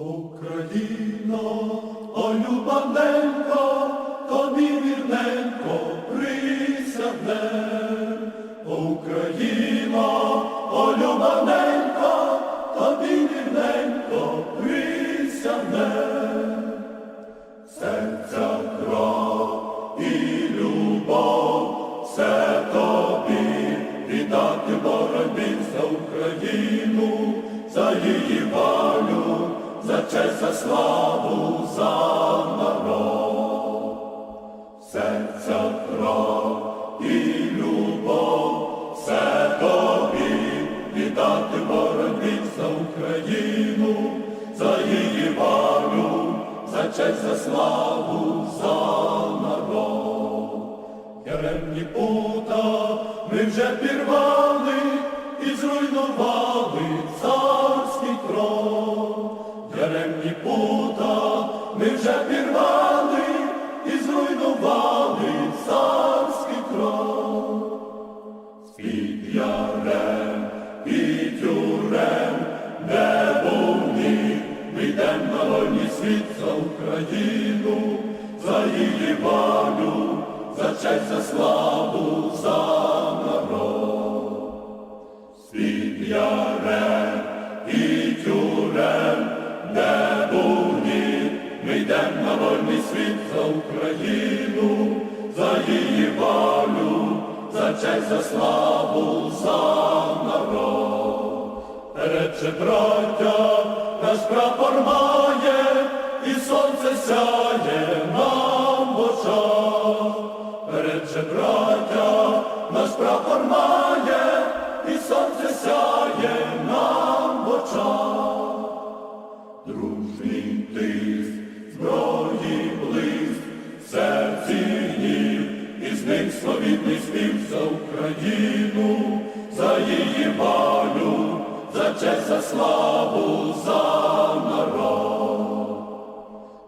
Україно, о любаненько, тобі вірненько присягне. це за славу за. славу за народ, передче браття, наш прапор має, і сонце сяє нам в очах, передче браття, наш прапор має, і сонце сяє нам в очах. відмістився Україну, за її волю, за честь, за славу, за народ.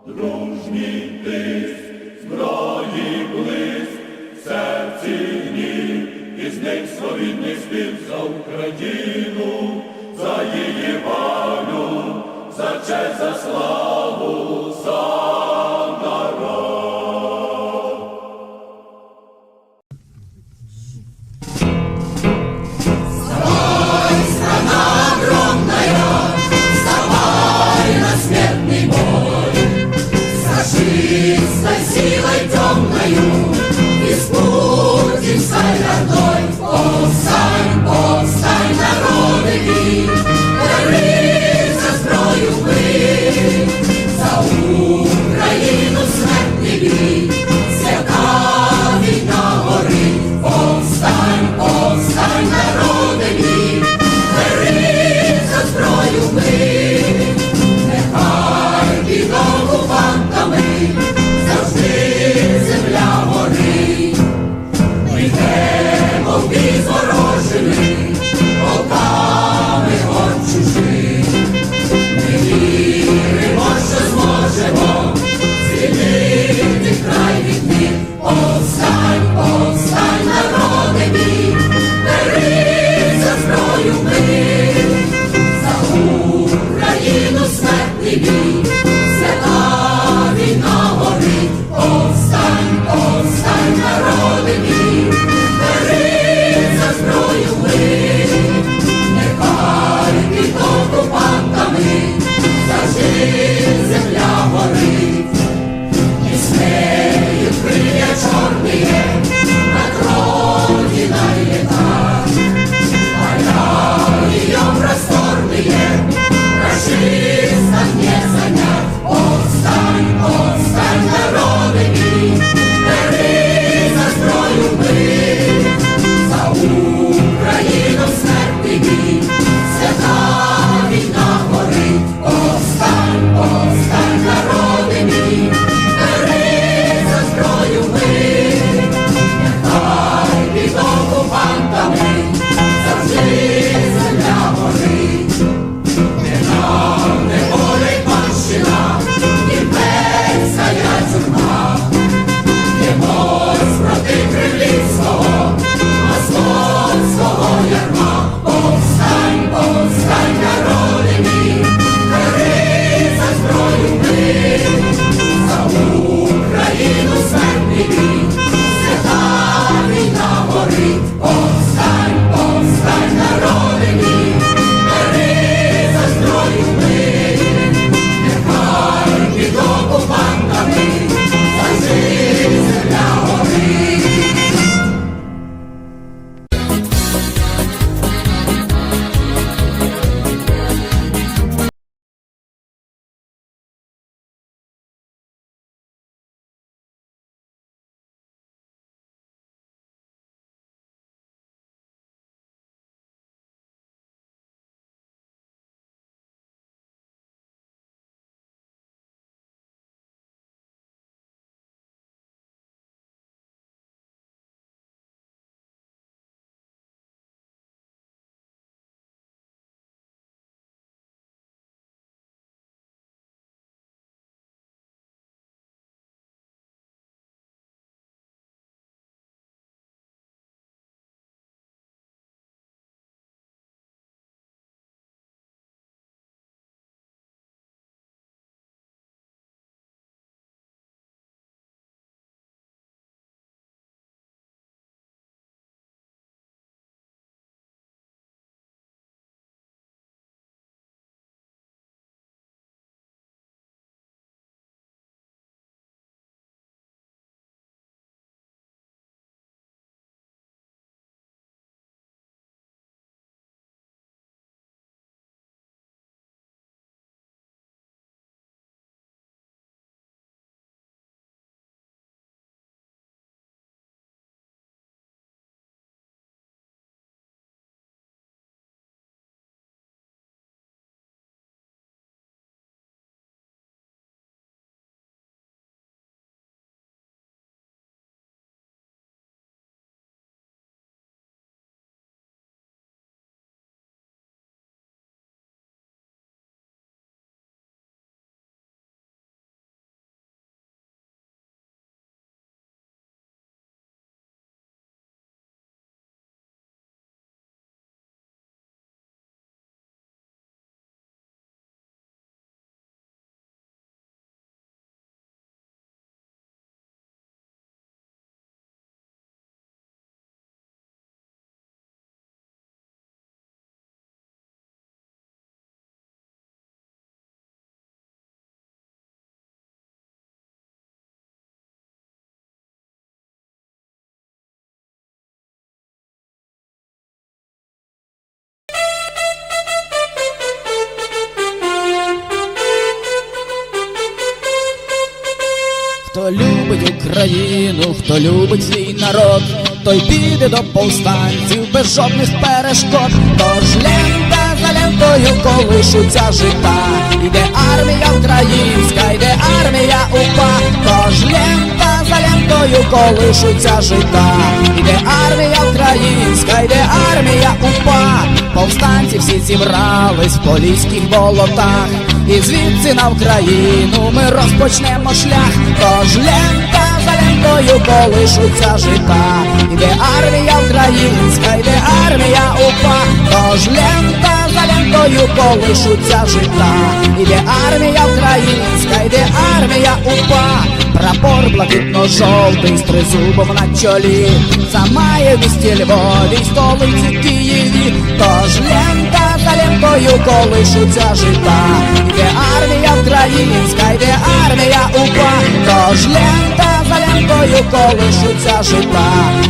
Дружній тиск, зброї блиск, серці гнів, і з ним словідний спів за Україну, за її волю, за честь, за славу. силой Любить Україну, хто любить свій народ, той піде до повстанців без жодних перешкод. Тож лента за лентою колишуться жита. Іде армія українська, йде армія упа. За колишуться жита. Іде армія українська, йде армія упа. Повстанці всі зібрались в поліських болотах. І звідси на Україну ми розпочнемо шлях. Тож лента за лентою колишуться жита. Іде армія українська, йде армія упа. Тож лента за лентою колишуться жита. Іде армія українська, йде армія упа. Прапор блакитно-жовтий з тризубом на чолі. Замає в місті Львові, столиці Києві. Тож лента за лентою колишуться жита. Йде армія українська, йде армія упа. Тож лента за лентою колишуться жита.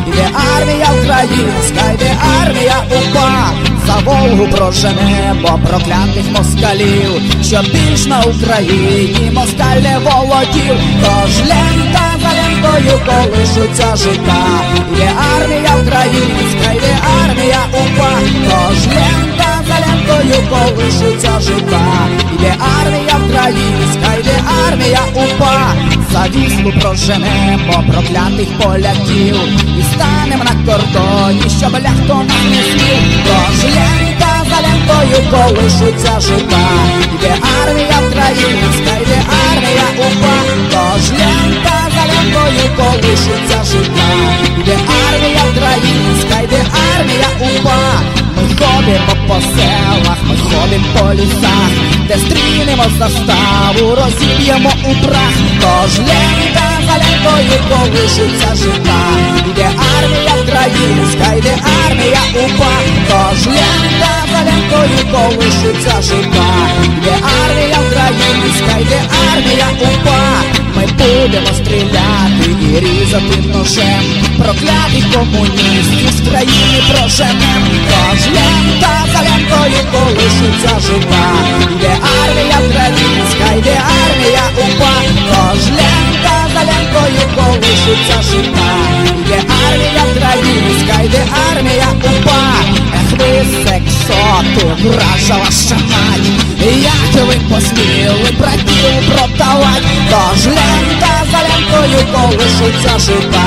Йде армія українська, йде армія упа. За Волгу проженемо проклятих москалів, що більш на Україні москаль не володів. Тож лента за лентою колишуться життя, Є армія українська, є армія лентою колишуться жита. Є армія українська, йде армія упа. За віслу проженемо проклятих поляків і станемо на кордоні, щоб ляхто нас не смів. Тож лента за лентою колишуться жита. Йде армія українська, йде армія упа. Тож лента за лентою колишуться жита. Армія українська, йде армія упа. Ми ходимо по селах, ми ходимо по лісах, де стрінемо заставу, розіб'ємо у прах. Тож лента за лентою колишуться жита. Йде армія українська, йде армія упа. Тож лента за лентою колишуться жита. Йде армія українська, йде армія упа. Ми будемо стріляти і різати ножем проклятих комуністів з країни проженем. Тож лента за лентою колишуться жита. Йде армія українська, йде армія упа. Тож лента за лентою колишуться жита. Йде армія українська, йде армія упа. Ех ви сексоти, вражала шамать. Як ви посміли братів продавать? Тож лента за лентою колишуться жита.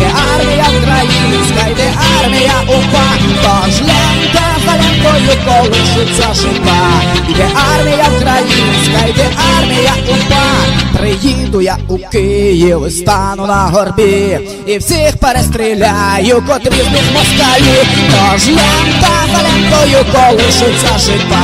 Є армія українська, йде армія упа. Тож лента за лентою колишуться жита. Йде армія українська, йде армія упа. Приїду я у Київ, стану на горбі і всіх перестріляю, котрі з них москалі. Тож лента за лентою колишуться жита.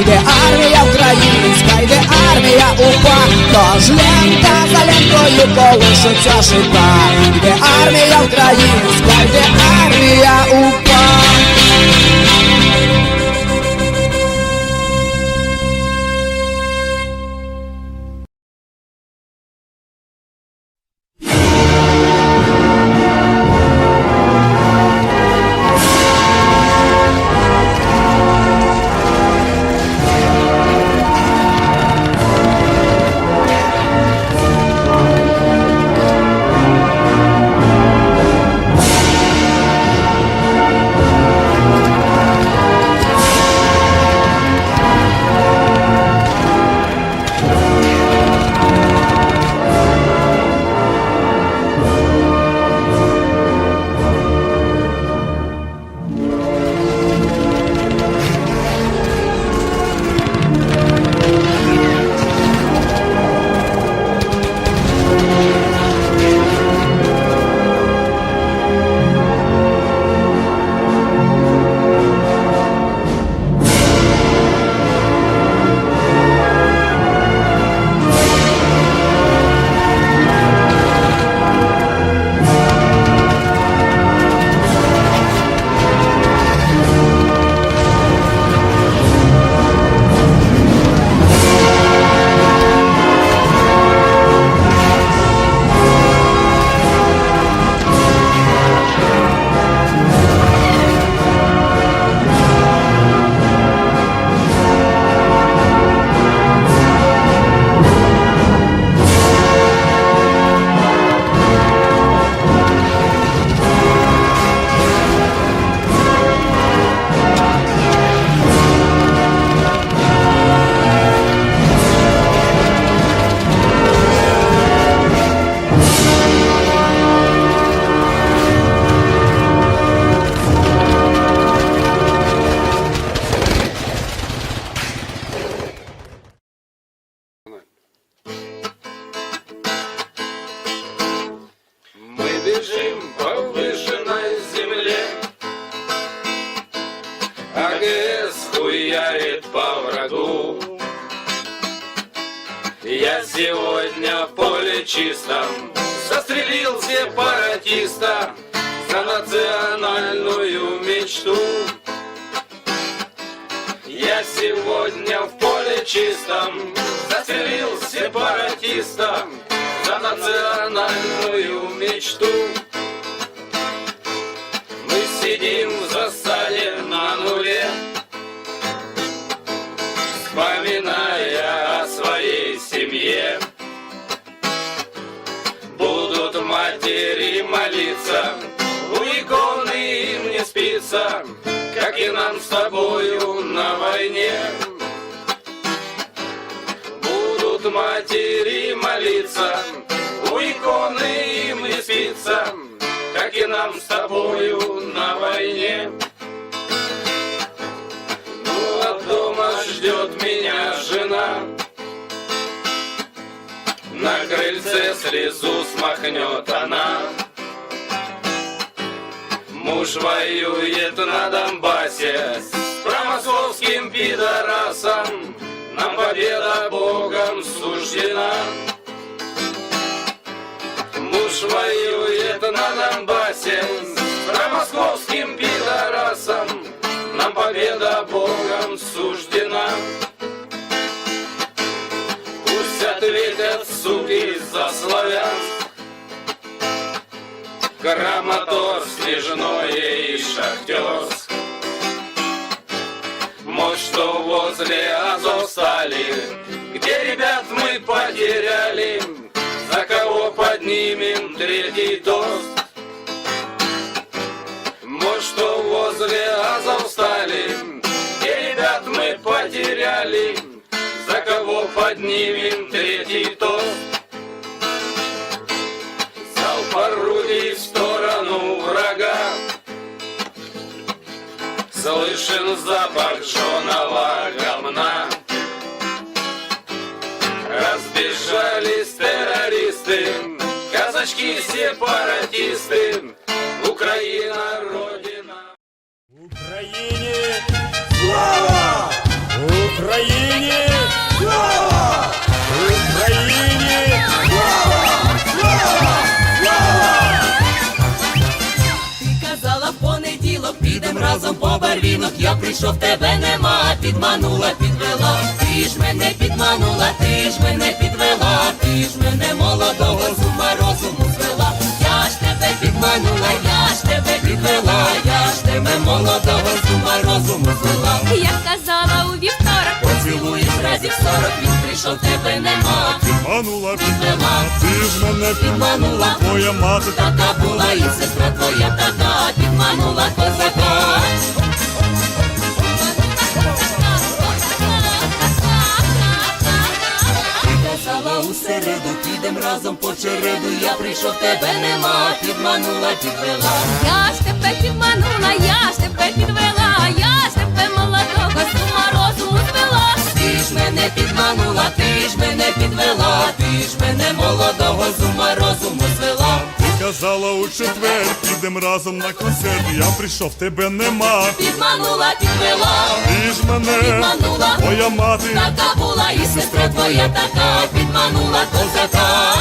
Йде армія українська, йде армія упа. Тож лента за лентою колишуться жита. Йде армія українська, йде армія упа. Сепаратиста За национальную мечту. Я сегодня в поле чистом Застрелил сепаратиста За национальную мечту. Мы сидим в спится Как и нам с тобою на войне. Будут матери молиться У иконы им не спится Как и нам с тобою на войне. Ну, а дома ждет меня жена. На крыльце слезу смахнет она Муж воюет на Донбассе С промосковским пидорасом. Нам победа Богом суждена. Муж воюет на Донбассе С промосковским пидорасом. Нам победа Богом суждена. Пусть ответят суки за славянск Краматорск, Снежное и Шахтерск Мост, что возле Азовстали Где ребят мы потеряли За кого поднимем третий тост. Мост, что возле Азовстали Где ребят мы потеряли За кого поднимем третий тост Слышен запах жженого говна Разбежались террористы Казачки-сепаратисты барвінок. Я прийшов, тебе нема, підманула, підвела. Ти ж мене підманула, ти ж мене підвела, ти ж мене молодого з ума розуму звела. Я ж тебе підманула, я ж тебе підвела, я ж тебе молодого з ума розуму звела. Як казала у вівторок, Поцілуєш разів сорок, він прийшов, тебе нема. Манула Підвела, ти ж мене підманула. твоя мати Така була і сестра твоя така, підманула козака. Казала підем разом по череду. Я прийшов, тебе нема, підманула, підвела. я ж тебе підманула, я ж тебе підвела, я ж тебе молодого з ума розуму звела. Ти ж мене підманула, ти ж мене підвела, ти ж мене молодого з ума розуму звела. Ти казала у четвер, підем разом на концерт. Я прийшов, тебе нема. Підманула, підвела, ти ж мене підманула, моя мати, така була, і сестра твоя така, підманула козака.